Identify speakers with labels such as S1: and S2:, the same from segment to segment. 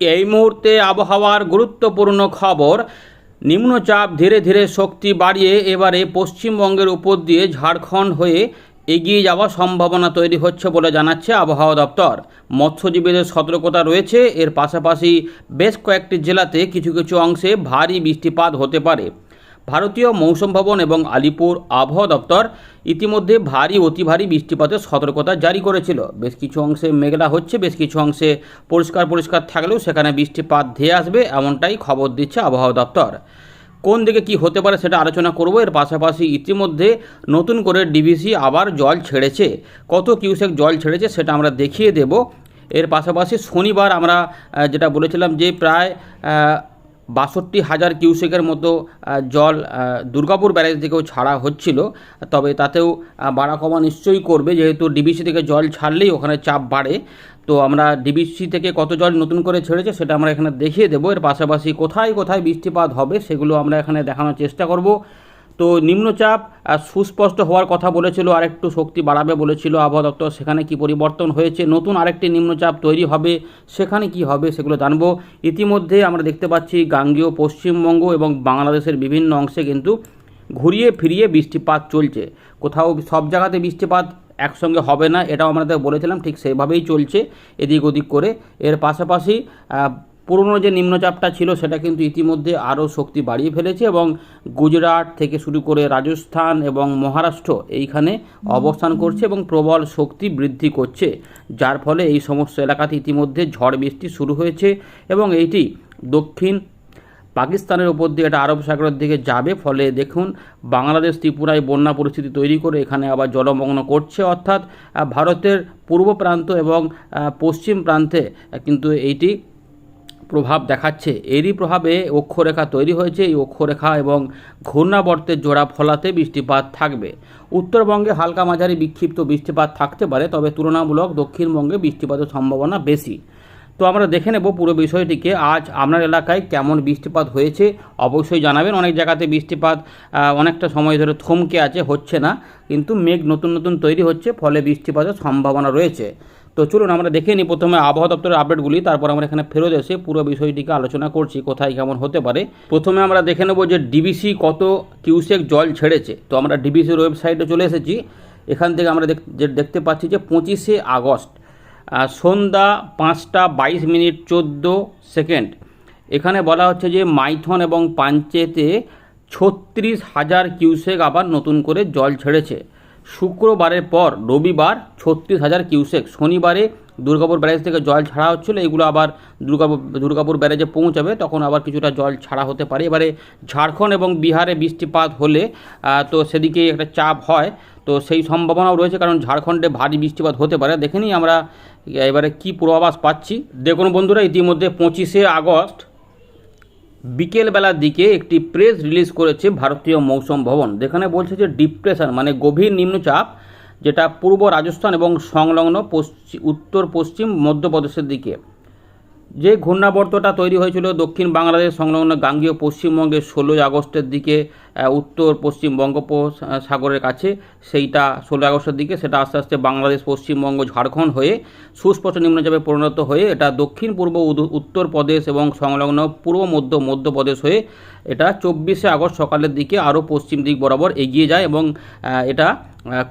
S1: এই মুহূর্তে আবহাওয়ার গুরুত্বপূর্ণ খবর, নিম্নচাপ ধীরে ধীরে শক্তি বাড়িয়ে এবারে পশ্চিমবঙ্গের উপর দিয়ে ঝাড়খণ্ড হয়ে এগিয়ে যাওয়ার সম্ভাবনা তৈরি হচ্ছে বলে জানাচ্ছে আবহাওয়া দপ্তর। মৎস্যজীবীদের সতর্কতা রয়েছে, এর পাশাপাশি বেশ কয়েকটি জেলাতে কিছু কিছু অংশে ভারী বৃষ্টিপাত হতে পারে। ভারতীয় মৌসুম ভবন এবং আলিপুর আবহাওয়া দপ্তর ইতিমধ্যে ভারী, অতি ভারী বৃষ্টিপাতের সতর্কতা জারি করেছিল। বেশ কিছু অংশে মেঘলা হচ্ছে, বেশ কিছু অংশে পরিষ্কার পরিষ্কার থাকলেও সেখানে বৃষ্টিপাত ধেয়ে আসবে এমনটাই খবর দিচ্ছে আবহাওয়া দপ্তর। কোন দিকে কি হতে পারে সেটা আলোচনা করব। এর পাশাপাশি ইতিমধ্যে নতুন করে ডিভিসি আবার জল ছেড়েছে। কত কিউসেক জল ছেড়েছে সেটা আমরা দেখিয়ে দেব। এর পাশাপাশি শনিবার আমরা যেটা বলেছিলাম যে প্রায় বাষট্টি হাজার কিউসেকের মতো জল দুর্গাপুর ব্যারেজ থেকেও ছাড়া হচ্ছিল। তবে তাতেও বাড়া কমা নিশ্চয়ই করবে, যেহেতু ডিবিসি থেকে জল ছাড়লেই ওখানে চাপ বাড়ে। তো আমরা ডিবিসি থেকে কত জল নতুন করে ছেড়েছে সেটা আমরা এখানে দেখিয়ে দেবো। এর পাশাপাশি কোথায় কোথায় বৃষ্টিপাত হবে সেগুলো আমরা এখানে দেখানোর চেষ্টা করব। তো নিম্নচাপ সুস্পষ্ট হওয়ার কথা বলেছিল, আরেকটু শক্তি বাড়াবে বলেছিল আবহাওয়া দপ্তর। সেখানে কি পরিবর্তন হয়েছে? নতুন আরেকটি নিম্নচাপ তৈরি হবে, সেখানে কি হবে সেগুলো জানব। ইতিমধ্যে আমরা দেখতে পাচ্ছি গাঙ্গেয় পশ্চিমবঙ্গ এবং বাংলাদেশের বিভিন্ন অংশে কিন্তু ঘুরিয়ে ফিরিয়ে বৃষ্টিপাত চলছে। কোথাও সব জায়গাতে বৃষ্টিপাত একসঙ্গে হবে না, এটাও আমাদের বলেছিলাম, ঠিক সেভাবেই চলছে, এদিক ওদিক করে। এর পাশাপাশি পুরনো যে নিম্নচাপটা ছিল সেটা কিন্তু ইতিমধ্যে আরও শক্তি বাড়িয়ে ফেলেছে এবং গুজরাট থেকে শুরু করে রাজস্থান এবং মহারাষ্ট্র এইখানে অবস্থান করছে এবং প্রবল শক্তি বৃদ্ধি করছে, যার ফলে এই সমস্ত এলাকাতে ইতিমধ্যে ঝড় বৃষ্টি শুরু হয়েছে এবং এইটি দক্ষিণ পাকিস্তানের ওপর দিয়ে এটা আরব সাগরের দিকে যাবে। ফলে দেখুন, বাংলাদেশ, ত্রিপুরায় বন্যা পরিস্থিতি তৈরি করে এখানে আবার জলমগ্ন করছে। অর্থাৎ ভারতের পূর্ব প্রান্ত এবং পশ্চিম প্রান্তে কিন্তু এইটি প্রভাব দেখাচ্ছে। এরই প্রভাবে অক্ষরেখা তৈরি হয়েছে। এই অক্ষরেখা এবং ঘূর্ণাবর্তের জোড়া ফলাতে বৃষ্টিপাত থাকবে। উত্তরবঙ্গে হালকা মাঝারি বিক্ষিপ্ত বৃষ্টিপাত থাকতে পারে, তবে তুলনামূলক দক্ষিণবঙ্গে বৃষ্টিপাতের সম্ভাবনা বেশি। তো আমরা দেখে নেব পুরো বিষয়টিকে। আজ আপনার এলাকায় কেমন বৃষ্টিপাত হয়েছে? অবশ্যই জানাবেন। অনেক জায়গাতে বৃষ্টিপাত অনেকটা সময় ধরে থমকে আছে, হচ্ছে না। কিন্তু মেঘ নতুন নতুন তৈরি হচ্ছে, ফলে বৃষ্টিপাতের সম্ভাবনা রয়েছে। তো চলুন আমরা দেখে নিই প্রথমে আবহাওয়া দপ্তরের আপডেটগুলি তারপর আমরা এখানে ফেরত এসে পুরো বিষয়টিকে আলোচনা করছি, কোথায় কেমন হতে পারে। প্রথমে আমরা দেখে নেব যে ডিবিসি কত কিউসেক জল ছেড়েছে। তো আমরা ডিবিসির ওয়েবসাইটে চলে এসেছি। এখান থেকে আমরা দেখতে পাচ্ছি যে পঁচিশে আগস্ট সন্ধ্যা পাঁচটা বাইশ মিনিট চোদ্দ সেকেন্ড। এখানে বলা হচ্ছে যে মাইথন এবং পাঞ্চেতে ছত্রিশ হাজার কিউসেক আবার নতুন করে জল ছেড়েছে। শুক্রবারের পর রবিবার ছত্রিশ হাজার কিউসেক। শনিবারে দুর্গাপুর ব্যারেজ থেকে জল ছাড়া হচ্ছিল, এগুলো আবার দুর্গাপুর দুর্গাপুর ব্যারেজে পৌঁছাবে, তখন আবার কিছুটা জল ছাড়া হতে পারে। এবারে ঝাড়খণ্ড এবং বিহারে বৃষ্টিপাত হলে তো সেদিকে একটা চাপ হয়, তো সেই সম্ভাবনাও রয়েছে, কারণ ঝাড়খণ্ডে ভারী বৃষ্টিপাত হতে পারে। দেখে নিই আমরা এবারে কি পূর্বাভাস পাচ্ছি। দেখুন বন্ধুরা, ইতিমধ্যে পঁচিশে আগস্ট বিকেলবেলার দিকে একটি প্রেস রিলিজ করেছে ভারতীয় মৌসুম ভবন। যেখানে বলছে যে ডিপ্রেশন মানে গভীর নিম্নচাপ, যেটা পূর্ব রাজস্থান এবং সংলগ্ন পশ্চিম উত্তর পশ্চিম মধ্যপ্রদেশের দিকে। যে ঘূর্ণাবর্তটা তৈরি হয়েছিল দক্ষিণ বাংলাদেশ সংলগ্ন গাঙ্গীয় পশ্চিমবঙ্গে ষোলোই আগস্টের দিকে উত্তর পশ্চিম বঙ্গোপসাগরের কাছে, সেইটা ষোলোই আগস্টের দিকে, সেটা আস্তে আস্তে বাংলাদেশ পশ্চিমবঙ্গ, ঝাড়খণ্ড হয়ে সুস্পষ্ট নিম্নচাপে পরিণত হয়ে এটা দক্ষিণ পূর্ব, উদ- উত্তরপ্রদেশ এবং সংলগ্ন পূর্ব, মধ্য, মধ্যপ্রদেশ হয়ে এটা চব্বিশে আগস্ট সকালের দিকে আরও পশ্চিম দিক বরাবর এগিয়ে যায় এবং এটা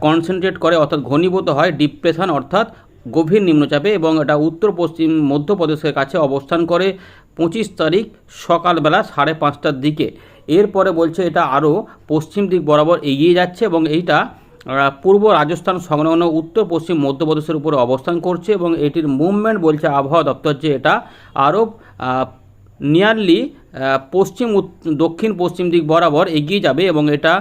S1: কনসেন্ট্রেট করে অর্থাৎ ঘনীভূত হয় ডিপ্রেশন অর্থাৎ গভীর নিম্নচাপে এবং এটা উত্তর পশ্চিম মধ্যপ্রদেশের কাছে অবস্থান করে পঁচিশ তারিখ সকালবেলা সাড়ে পাঁচটার দিকে। এরপরে বলছে এটা আরও পশ্চিম দিক বরাবর এগিয়ে যাচ্ছে এবং এইটা পূর্ব রাজস্থান সংলগ্ন উত্তর পশ্চিম মধ্যপ্রদেশের উপরে অবস্থান করছে এবং এটির মুভমেন্ট বলছে আবহাওয়া দপ্তর যে এটা আরও নিয়ারলি পশ্চিম দক্ষিণ পশ্চিম দিক বরাবর এগিয়ে যাবে এবং এটা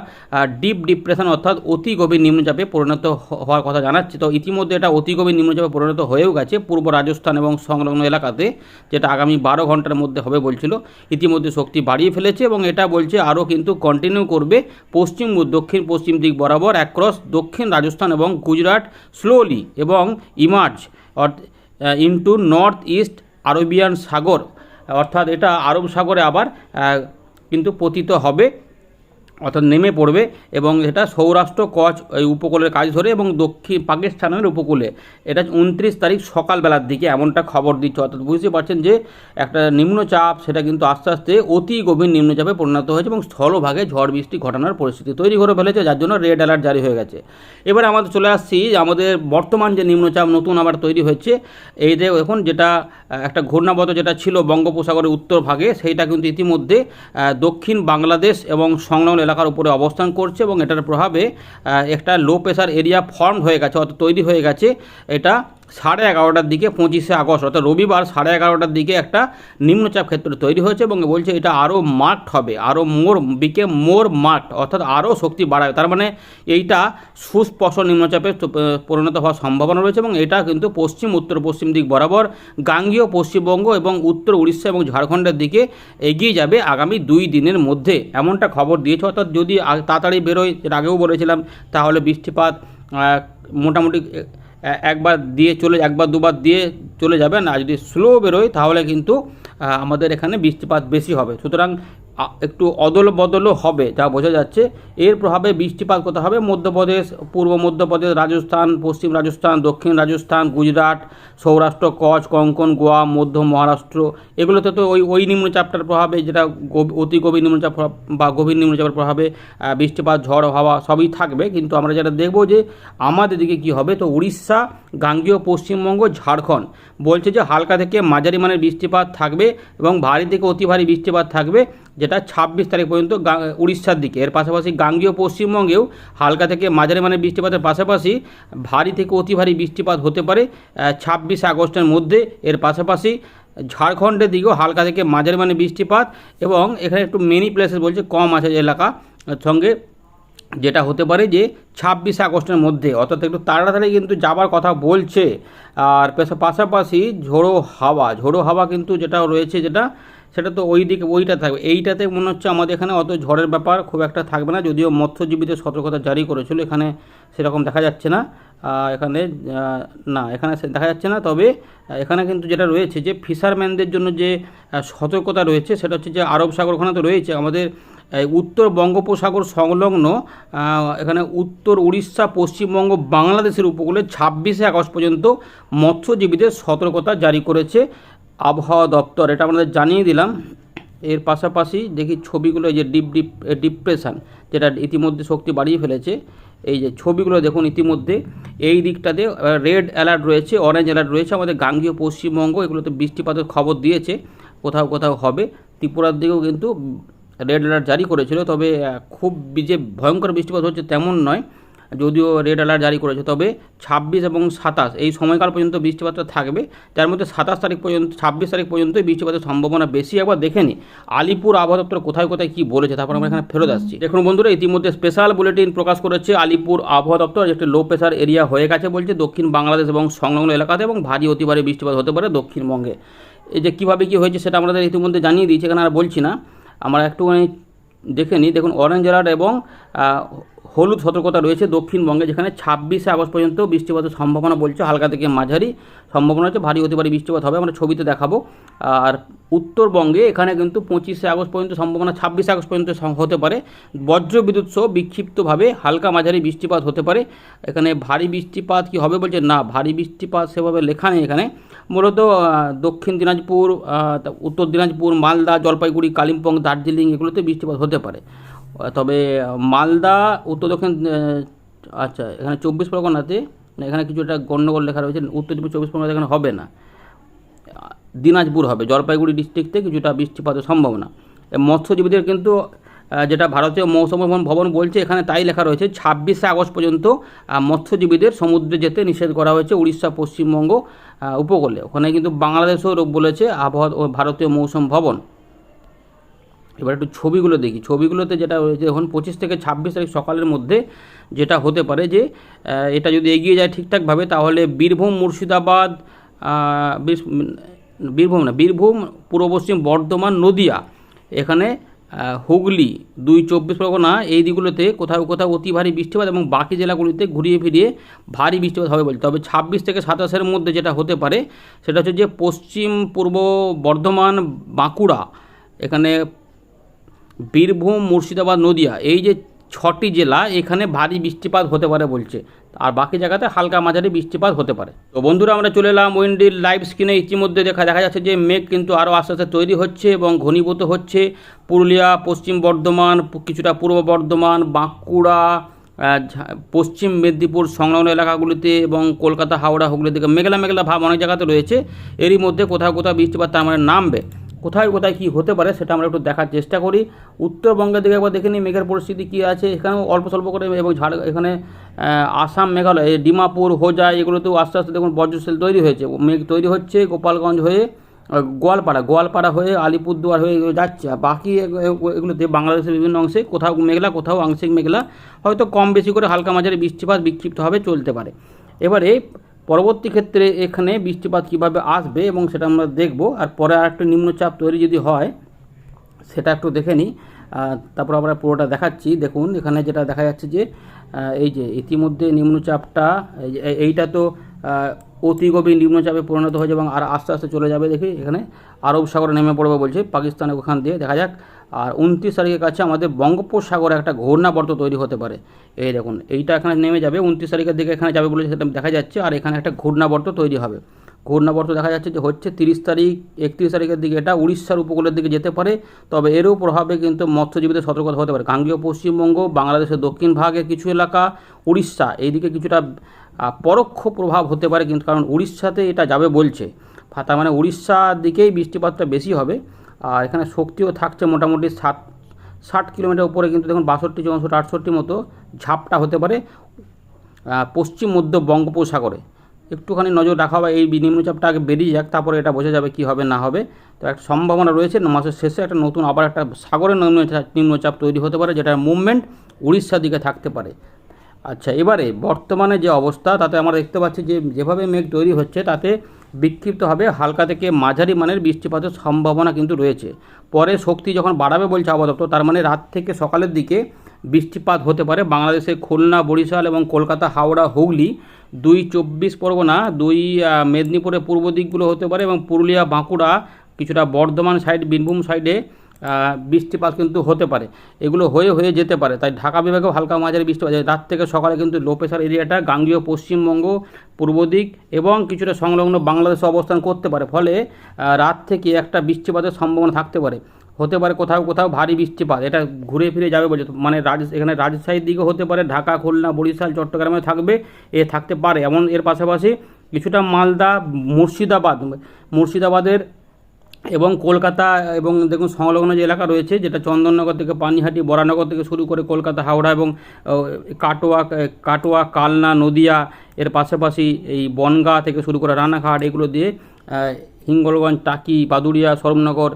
S1: ডিপ ডিপ্রেশন অর্থাৎ অতি গভীর নিম্নচাপে পরিণত হওয়ার কথা জানাচ্ছে। তো ইতিমধ্যে এটা অতি গভীর নিম্নচাপে পরিণত হয়েও গেছে পূর্ব রাজস্থান এবং সংলগ্ন এলাকাতে, যেটা আগামী বারো ঘণ্টার মধ্যে হবে বলছিল। ইতিমধ্যে শক্তি বাড়িয়ে ফেলেছে এবং এটা বলছে আরও কিন্তু কন্টিনিউ করবে পশ্চিম দক্ষিণ পশ্চিম দিক বরাবর অ্যাক্রস দক্ষিণ রাজস্থান এবং গুজরাট স্লোলি এবং emerge into north east Arabian সাগর। অর্থাৎ এটা আরব সাগরে আবার কিন্তু পতিত হবে। অর্থাৎ নেমে পড়বে এবং এটা সৌরাষ্ট্র কচ এই উপকূলের কাজ ধরে এবং দক্ষিণ পাকিস্তানের উপকূলে। এটা উনত্রিশ তারিখ সকালবেলার দিকে এমনটা খবর দিচ্ছে। অর্থাৎ বুঝতে পারছেন যে একটা নিম্নচাপ, সেটা কিন্তু আস্তে আস্তে অতি গভীর নিম্নচাপে পরিণত হয়েছে এবং স্থলভাগে ঝড় বৃষ্টি ঘটানোর পরিস্থিতি তৈরি করে ফেলেছে, যার জন্য রেড অ্যালার্ট জারি হয়ে গেছে। এবারে আমাদের চলে আসছি, আমাদের বর্তমান যে নিম্নচাপ, নতুন আবার তৈরি হচ্ছে এই যে এখন যেটা, একটা ঘূর্ণাবত যেটা ছিল বঙ্গোপসাগরের উত্তর ভাগে, সেইটা কিন্তু ইতিমধ্যে দক্ষিণ বাংলাদেশ এবং সংলগ্ন এলাকার উপরে অবস্থান করছে এবং এটার প্রভাবে একটা লো প্রেশার এরিয়া ফর্ম হয়ে গেছে, অর্থাৎ তৈরি হয়ে গেছে। এটা সাড়ে এগারোটার দিকে পঁচিশে আগস্ট, অর্থাৎ রবিবার সাড়ে এগারোটার দিকে একটা নিম্নচাপ ক্ষেত্র তৈরি হয়েছে এবং বলছে এটা আরও মার্কড হবে, আরও মোর, বিকে মোর মার্কড অর্থাৎ আরও শক্তি বাড়াবে। তার মানে এইটা সুস্পষ্ট নিম্নচাপে পরিণত হওয়ার সম্ভাবনা রয়েছে এবং এটা কিন্তু পশ্চিম উত্তর পশ্চিম দিক বরাবর গাঙ্গীয়, পশ্চিমবঙ্গ এবং উত্তর উড়িষ্যা এবং ঝাড়খণ্ডের দিকে এগিয়ে যাবে আগামী দুই দিনের মধ্যে। এমনটা খবর দিয়েছে, অর্থাৎ যদি তাড়াতাড়ি বেরোয় আগেও বলেছিলাম, তাহলে বৃষ্টিপাত মোটামুটি একবার দিয়ে চলে, একবার দুবার দিয়ে চলে যাবেন। আর যদি স্লো বেরোয়, তাহলে কিন্তু আমাদের এখানে বৃষ্টিপাত বেশি হবে। সুতরাং একটু অদল বদলও হবে, যা বোঝা যাচ্ছে। এর প্রভাবে বৃষ্টিপাত কোথায় হবে? মধ্যপ্রদেশ, পূর্ব মধ্যপ্রদেশ, রাজস্থান, পশ্চিম রাজস্থান, দক্ষিণ রাজস্থান, গুজরাট, সৌরাষ্ট্র, কচ্ছ, কঙ্কন, গোয়া, মধ্য মহারাষ্ট্র। এগুলোতে তো ওই ওই নিম্নচাপটার প্রভাবে, যেটা অতি গভীর নিম্নচাপ বা গভীর নিম্নচাপের প্রভাবে বৃষ্টিপাত, ঝড়, হাওয়া সবই থাকবে। কিন্তু আমরা যেটা দেখব যে আমাদের দিকে কি হবে, তো উড়িষ্যা, গাঙ্গীয়, পশ্চিমবঙ্গ, ঝাড়খণ্ড। বলছে যে হালকা থেকে মাঝারি মানের বৃষ্টিপাত থাকবে এবং ভারী থেকে অতি ভারী বৃষ্টিপাত থাকবে। যেটা ছাব্বিশ তারিখ পর্যন্ত উড়িষ্যার দিকে। এর পাশাপাশি গাঙ্গীয় পশ্চিমবঙ্গেও হালকা থেকে মাঝারি মানের বৃষ্টিপাতের পাশাপাশি ভারী থেকে অতি ভারী বৃষ্টিপাত হতে পারে ছাব্বিশে আগস্টের মধ্যে। এর পাশাপাশি ঝাড়খণ্ডের দিকেও হালকা থেকে মাঝারি মানের বৃষ্টিপাত এবং এখানে একটু মেনি প্লেসেস বলছে কম আছে এলাকা সঙ্গে, যেটা হতে পারে যে ছাব্বিশে আগস্টের মধ্যে। অর্থাৎ একটু তাড়াতাড়ি কিন্তু যাবার কথা বলছে। আর পেশা- পাশাপাশি ঝোড়ো হাওয়া ঝোড়ো হাওয়া কিন্তু যেটা রয়েছে যেটা সেটা তো ওই দিকে, ওইটা থাকবে। এইটাতে মনে হচ্ছে আমাদের এখানে অত ঝড়ের ব্যাপার খুব একটা থাকবে না, যদিও মৎস্যজীবীদের সতর্কতা জারি করেছিল, এখানে সেরকম দেখা যাচ্ছে না। এখানে না, এখানে দেখা যাচ্ছে না, তবে এখানে কিন্তু যেটা রয়েছে যে ফিশারম্যানদের জন্য যে সতর্কতা রয়েছে, সেটা হচ্ছে যে আরব সাগর ওখানে তো রয়েছে, আমাদের উত্তর বঙ্গোপসাগর সংলগ্ন এখানে উত্তর উড়িষ্যা, পশ্চিমবঙ্গ, বাংলাদেশের উপকূলে ছাব্বিশে আগস্ট পর্যন্ত মৎস্যজীবীদের সতর্কতা জারি করেছে। আবহাওয়া দপ্তর, এটা আমাদের জানিয়ে দিলাম। এর পাশাপাশি দেখি ছবিগুলো, এই যে ডিপ ডিপ ডিপ্রেশন, যেটা ইতিমধ্যে শক্তি বাড়িয়ে ফেলেছে, এই যে ছবিগুলো দেখুন ইতিমধ্যে। এই দিকটাতে রেড অ্যালার্ট রয়েছে, অরেঞ্জ অ্যালার্ট রয়েছে, আমাদের গাঙ্গীয় পশ্চিমবঙ্গ, এগুলোতে বৃষ্টিপাতের খবর দিয়েছে, কোথাও কোথাও হবে। ত্রিপুরার দিকেও কিন্তু রেড অ্যালার্ট জারি করেছিল, তবে খুব যে ভয়ঙ্কর বৃষ্টিপাত হচ্ছে তেমন নয়। যদিও রেড অ্যালার্ট জারি করেছে, তবে ছাব্বিশ এবং সাতাশ, এই সময়কাল পর্যন্ত বৃষ্টিপাতটা থাকবে। যার মধ্যে সাতাশ তারিখ পর্যন্ত, ছাব্বিশ তারিখ পর্যন্ত বৃষ্টিপাতের সম্ভাবনা বেশি। একবার দেখে নিই আলিপুর আবহাওয়া দপ্তর কোথায় কোথায় কী বলেছে, তারপর আমরা এখানে ফেরত আসছি। দেখুন বন্ধুরা, ইতিমধ্যে স্পেশাল বুলেটিন প্রকাশ করেছে আলিপুর আবহাওয়া দপ্তর, একটি লো প্রেশার এরিয়া হয়ে গেছে বলছে দক্ষিণ বাংলাদেশ এবং সংলগ্ন এলাকাতে এবং ভারী অতি ভারী বৃষ্টিপাত হতে পারে দক্ষিণবঙ্গে। এই যে কীভাবে কী হয়েছে সেটা আমাদের ইতিমধ্যে জানিয়ে দিয়েছে, এখানে আর বলছি না। আমরা একটুখানি দেখে নিই, দেখুন অরেঞ্জ অ্যালার্ট এবং হলুদ সতর্কতা রয়েছে দক্ষিণবঙ্গে, যেখানে ছাব্বিশে আগস্ট পর্যন্ত বৃষ্টিপাতের সম্ভাবনা বলছে। হালকা থেকে মাঝারি সম্ভাবনা হচ্ছে ভারী অতি ভারী বৃষ্টিপাত হবে, আমরা ছবিতে দেখাবো। আর উত্তরবঙ্গে এখানে কিন্তু পঁচিশে আগস্ট পর্যন্ত সম্ভাবনা, ছাব্বিশে আগস্ট পর্যন্ত হতে পারে। বজ্র বিদ্যুৎ সহ বিক্ষিপ্তভাবে হালকা মাঝারি বৃষ্টিপাত হতে পারে। এখানে ভারী বৃষ্টিপাত কি হবে বলছে? না, ভারী বৃষ্টিপাত সেভাবে লেখা নেই এখানে। মূলত দক্ষিণ দিনাজপুর উত্তর দিনাজপুর, মালদা, জলপাইগুড়ি, কালিম্পং, দার্জিলিং এগুলোতে বৃষ্টিপাত হতে পারে। তবে মালদা, উত্তর দক্ষিণ আচ্ছা এখানে চব্বিশ পরগনাতে এখানে কিছু একটা গণ্ডগোল লেখা রয়েছে, উত্তর চব্বিশ পরগনাতে এখানে হবে না। দিনাজপুর হবে, জলপাইগুড়ি ডিস্ট্রিক্টে কিছুটা বৃষ্টিপাতের সম্ভাবনা। মৎস্যজীবীদের কিন্তু যেটা ভারতীয় মৌসুম ভবন বলছে, এখানে তাই লেখা রয়েছে, ছাব্বিশে আগস্ট পর্যন্ত মৎস্যজীবীদের সমুদ্রে যেতে নিষেধ করা হয়েছে উড়িষ্যা, পশ্চিমবঙ্গ উপকূলে। ওখানে কিন্তু বাংলাদেশও বলেছে, আবহাওয়া ভারতীয় মৌসুম ভবন। এবার একটু ছবিগুলো দেখি। ছবিগুলোতে যেটা রয়েছে এখন পঁচিশ থেকে ছাব্বিশ তারিখ সকালের মধ্যে যেটা হতে পারে যে এটা যদি এগিয়ে যায় ঠিকঠাকভাবে, তাহলে বীরভূম, মুর্শিদাবাদ বীরভূম না, বীরভূম, পূর্ব পশ্চিম, বর্ধমান, নদিয়া, এখানে হুগলি, দুই চব্বিশ পরগনা, এই দিকগুলোতে কোথাও কোথাও অতি ভারী বৃষ্টিপাত এবং বাকি জেলাগুলিতে ঘুরিয়ে ফিরিয়ে ভারী বৃষ্টিপাত হবে বলে। তবে ছাব্বিশ থেকে সাতাশের মধ্যে যেটা হতে পারে, সেটা হচ্ছে যে পশ্চিম, পূর্ব বর্ধমান, বাঁকুড়া, এখানে বীরভূম, মুর্শিদাবাদ, নদিয়া, এই যে ছটি জেলা, এখানে ভারী বৃষ্টিপাত হতে পারে বলছে। আর বাকি জায়গাতে হালকা মাঝারি বৃষ্টিপাত হতে পারে। তো বন্ধুরা, আমরা চলে এলাম উইন্ডির লাইভ স্ক্রিনে। ইতিমধ্যে দেখা দেখা যাচ্ছে যে মেঘ কিন্তু আরও আস্তে আস্তে তৈরি হচ্ছে এবং ঘনীভূত হচ্ছে। পুরুলিয়া, পশ্চিম বর্ধমান, কিছুটা পূর্ব বর্ধমান, বাঁকুড়া পশ্চিম মেদিনীপুর সংলগ্ন এলাকাগুলিতে এবং কলকাতা, হাওড়া, হুগলির দিকে। মেঘলা মেঘলা ভাব অনেক জায়গাতে রয়েছে। এরই মধ্যে কোথাও কোথাও বৃষ্টিপাত তার মানে নামবে। কোথায় কোথায় কী হতে পারে সেটা আমরা একটু দেখার চেষ্টা করি। উত্তরবঙ্গের দিকে একবার দেখে নিই, মেঘের পরিস্থিতি কী আছে। এখানেও অল্প স্বল্প করে এবং ঝাড়, এখানে আসাম, মেঘালয় ডিমাপুর, হোজা, এগুলোতেও আস্তে আস্তে দেখুন বজ্রশীল তৈরি হয়েছে। মেঘ তৈরি হচ্ছে গোপালগঞ্জ হয়ে গোয়ালপাড়া গোয়ালপাড়া হয়ে আলিপুরদুয়ার হয়ে যাচ্ছে। আর বাকি এগু- এগু- এগুলোতে বাংলাদেশের বিভিন্ন অংশে কোথাও মেঘলা, কোথাও আংশিক মেঘলা। হয়তো কম বেশি করে হালকা মাঝারি বৃষ্টিপাত বিক্ষিপ্তভাবে চলতে পারে। এবারে পরবর্তী ক্ষেত্রে এখানে বৃষ্টিপাত কীভাবে আসবে এবং সেটা আমরা দেখব। আর পরে আর একটা নিম্নচাপ তৈরি যদি হয়, সেটা একটু দেখে নিই। তারপর আমরা পুরোটা দেখাচ্ছি। দেখুন, এখানে যেটা দেখা যাচ্ছে যে এই যে ইতিমধ্যে নিম্নচাপটা এইটা তো অতি গভীর নিম্নচাপে পরিণত হয়ে যাবে এবং আর আস্তে আস্তে চলে যাবে। দেখি, এখানে আরব সাগরে নেমে পড়বে বলছে পাকিস্তানের ওখান দিয়ে। দেখা যাক আর উনত্রিশ তারিখের কাছে আমাদের বঙ্গোপসাগরে একটা ঘূর্ণাবর্ত তৈরি হতে পারে। এই দেখুন, এইটা এখানে নেমে যাবে, উনত্রিশ তারিখের দিকে এখানে যাবে বলে সেটা দেখা যাচ্ছে, আর এখানে একটা ঘূর্ণাবর্ত তৈরি হবে। ঘূর্ণাবর্ত দেখা যাচ্ছে যে হচ্ছে তিরিশ তারিখ, একত্রিশ তারিখের দিকে এটা উড়িষ্যার উপকূলের দিকে যেতে পারে, তবে এরও প্রভাবে কিন্তু মৎস্যজীবীদের সতর্কতা হতে পারে। গাঙ্গীয় পশ্চিমবঙ্গ, বাংলাদেশের দক্ষিণ ভাগের কিছু এলাকা, উড়িষ্যা, এইদিকে কিছুটা পরোক্ষ প্রভাব হতে পারে, কিন্তু কারণ উড়িষ্যাতে এটা যাবে বলছে। তার মানে উড়িষ্যার দিকেই বৃষ্টিপাতটা বেশি হবে। আর এখানে শক্তিও থাকছে মোটামুটি সাত, ষাট কিলোমিটার উপরে, কিন্তু দেখুন বাষট্টি, চৌষট্টি আটষট্টি মতো ঝাপটা হতে পারে পশ্চিম, মধ্য বঙ্গোপসাগরে। একটুখানি নজর রাখা হবে, এই নিম্নচাপটা আগে বেরিয়ে যাক, তারপরে এটা বোঝা যাবে কি হবে, না হবে। তো একটা সম্ভাবনা রয়েছে, মাসের শেষে একটা নতুন আবার একটা সাগরের নিম্নচাপ তৈরি হতে পারে, যেটার মুভমেন্ট উড়িষ্যার দিকে থাকতে পারে। আচ্ছা এবারে বর্তমানে যে অবস্থা, তাতে আমরা দেখতে পাচ্ছি যে যেভাবে মেঘ তৈরি হচ্ছে, তাতে বিক্ষিপ্তভাবে হালকা থেকে মাঝারি মানের বৃষ্টিপাতের সম্ভাবনা কিন্তু রয়েছে। পরে শক্তি যখন বাড়াবে বলছে আবহাওয়া দপ্তর, তার মানে রাত থেকে সকালের দিকে বৃষ্টিপাত হতে পারে। বাংলাদেশে খুলনা, বরিশাল এবং কলকাতা, হাওড়া, হুগলি, দুই চব্বিশ পরগনা, দুই মেদিনীপুরের পূর্ব দিকগুলো হতে পারে এবং পুরুলিয়া, বাঁকুড়া, কিছুটা বর্ধমান সাইড বীরভূম সাইডে বৃষ্টিপাত কিন্তু হতে পারে। এগুলো হয়ে হয়ে যেতে পারে। তাই ঢাকা বিভাগেও হালকা মাঝারি বৃষ্টিপাত রাত থেকে সকালে কিন্তু লো প্রেশার এরিয়াটা গাঙ্গীয় পশ্চিমবঙ্গ, পূর্ব দিক এবং কিছুটা সংলগ্ন বাংলাদেশে অবস্থান করতে পারে। ফলে রাত থেকে একটা বৃষ্টিপাতের সম্ভাবনা থাকতে পারে। হতে পারে কোথাও কোথাও ভারী বৃষ্টিপাত। এটা ঘুরে ফিরে যাবে বলছে মানে রাজ এখানে রাজশাহীর দিকে হতে পারে। ঢাকা, খুলনা, বরিশাল চট্টগ্রামে থাকবে। এ থাকতে পারে। এমন এর পাশাপাশি কিছুটা মালদা, মুর্শিদাবাদ মুর্শিদাবাদের এবং কলকাতা এবং দেখুন সংলগ্ন যে এলাকা রয়েছে, যেটা চন্দননগর থেকে পানিহাটি, বরানগর থেকে শুরু করে কলকাতা, হাওড়া এবং কাটোয়া কাটোয়া, কালনা, নদিয়া, এর পাশাপাশি এই বনগাঁ থেকে শুরু করে রানাঘাট, এগুলো দিয়ে হিঙ্গলগঞ্জ, টাকি, বাদুড়িয়া সরমনগর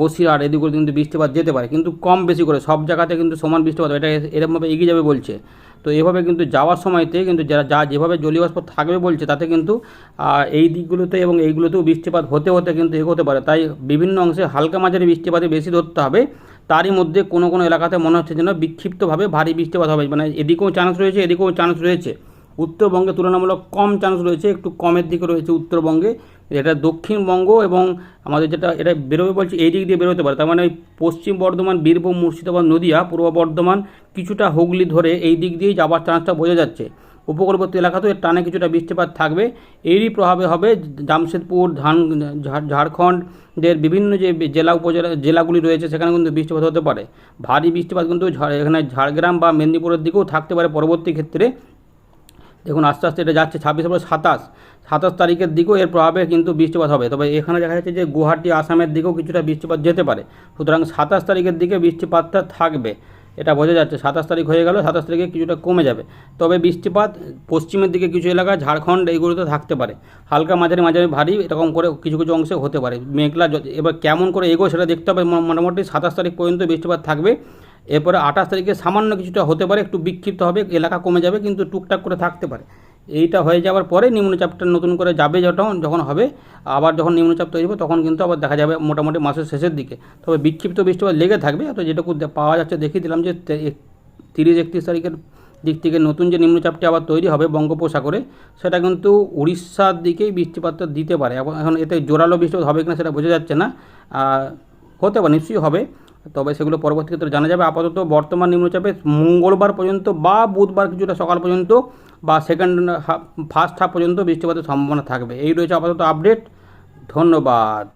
S1: বসিরহাট এদিকগুলো কিন্তু বৃষ্টিপাত যেতে পারে কিন্তু কম বেশি করে, সব জায়গাতে কিন্তু সমান বৃষ্টিপাত। এটা এরকমভাবে এগিয়ে যাবে বলছে তো এভাবে কিন্তু যাওয়ার সময়তে কিন্তু যারা, যা যেভাবে জলীয়বাষ্প থাকবে বলছে, তাতে কিন্তু এই দিকগুলোতে এবং এইগুলোতেও বৃষ্টিপাত হতে হতে কিন্তু এগোতে পারে। তাই বিভিন্ন অংশে হালকা মাঝারি বৃষ্টিপাতে বেশি ধরতে হবে। তারই মধ্যে কোনো কোনো এলাকাতে মনে হচ্ছে যেন বিক্ষিপ্তভাবে ভারী বৃষ্টিপাত হবে। মানে এদিকেও চান্স রয়েছে, এদিকেও চান্স রয়েছে। উত্তরবঙ্গে তুলনামূলক কম চান্স রয়েছে, একটু কমের দিকে রয়েছে উত্তরবঙ্গে। এটা দক্ষিণবঙ্গ এবং আমাদের যেটা, এটা বেরোবে বলছে এই দিক দিয়ে বেরোতে পারে। তার মানে পশ্চিম বর্ধমান, বীরভূম, মুর্শিদাবাদ নদিয়া, পূর্ব বর্ধমান কিছুটা হুগলি ধরে এই দিক দিয়েই যাওয়ার চান্সটা বোঝা যাচ্ছে। উপকূলবর্তী এলাকাতেও এর টানে কিছুটা বৃষ্টিপাত থাকবে। এরই প্রভাবে হবে জামশেদপুর, ধান, ঝাড়- ঝাড়খণ্ডের বিভিন্ন যে জেলা উপজেলা, জেলাগুলি রয়েছে, সেখানে কিন্তু বৃষ্টিপাত হতে পারে। ভারী বৃষ্টিপাত কিন্তু এখানে ঝাড়গ্রাম বা মেদিনীপুরের দিকেও থাকতে পারে পরবর্তী ক্ষেত্রে। দেখুন, আস্তে আস্তে এটা যাচ্ছে, ছাব্বিশ পরে সাতাশ। সাতাশ তারিখের দিকেও এর প্রভাবে কিন্তু বৃষ্টিপাত হবে। তবে এখানে দেখা যাচ্ছে যে গুয়াহাটি, আসামের দিকেও কিছুটা বৃষ্টিপাত যেতে পারে। সুতরাং সাতাশ তারিখের দিকে বৃষ্টিপাতটা থাকবে। এটা বোঝা যাচ্ছে, সাতাশ তারিখ হয়ে গেল, সাতাশ তারিখে কিছুটা কমে যাবে। তবে বৃষ্টিপাত পশ্চিমের দিকে কিছু এলাকা, ঝাড়খণ্ড এইগুলোতে থাকতে পারে। হালকা মাঝারি মাঝারি ভারী, এরকম করে কিছু কিছু অংশে হতে পারে। মেঘলা এবার কেমন করে এগোয় সেটা দেখতে হবে। মোটামুটি সাতাশ তারিখ পর্যন্ত বৃষ্টিপাত থাকবে। এরপরে আঠাশ তারিখে সামান্য কিছুটা হতে পারে, একটু বিক্ষিপ্ত হবে, এলাকা কমে যাবে কিন্তু টুকটাক করে থাকতে পারে। এইটা হয়ে যাওয়ার পরে নিম্নচাপটা নতুন করে যাবে যখন যখন হবে, আবার যখন নিম্নচাপ তৈরি হবে তখন কিন্তু আবার দেখা যাবে মোটামুটি মাসের শেষের দিকে। তবে বিক্ষিপ্ত বৃষ্টিপাত লেগে থাকবে তো যেটুকু পাওয়া যাচ্ছে দেখিয়ে দিলাম যে তিরিশ একত্রিশ তারিখের দিক থেকে নতুন যে নিম্নচাপটি আবার তৈরি হবে বঙ্গোপসাগরে, সেটা কিন্তু উড়িষ্যার দিকেই বৃষ্টিপাতটা দিতে পারে। এখন এখন এতে জোরালো বৃষ্টিপাত হবে কিনা সেটা বোঝা যাচ্ছে না। হতে পারে, নিশ্চয়ই হবে। তবে সেগুলো পরবর্তী ক্ষেত্রে জানা যাবে। আপাতত বর্তমান নিম্নচাপে মঙ্গলবার পর্যন্ত বা বুধবার কিছুটা সকাল পর্যন্ত বা সেকেন্ড ফার্স্ট হাফ পর্যন্ত বৃষ্টিপাতের সম্ভাবনা থাকবে। এই রয়েছে আপাতত আপডেট ধন্যবাদ।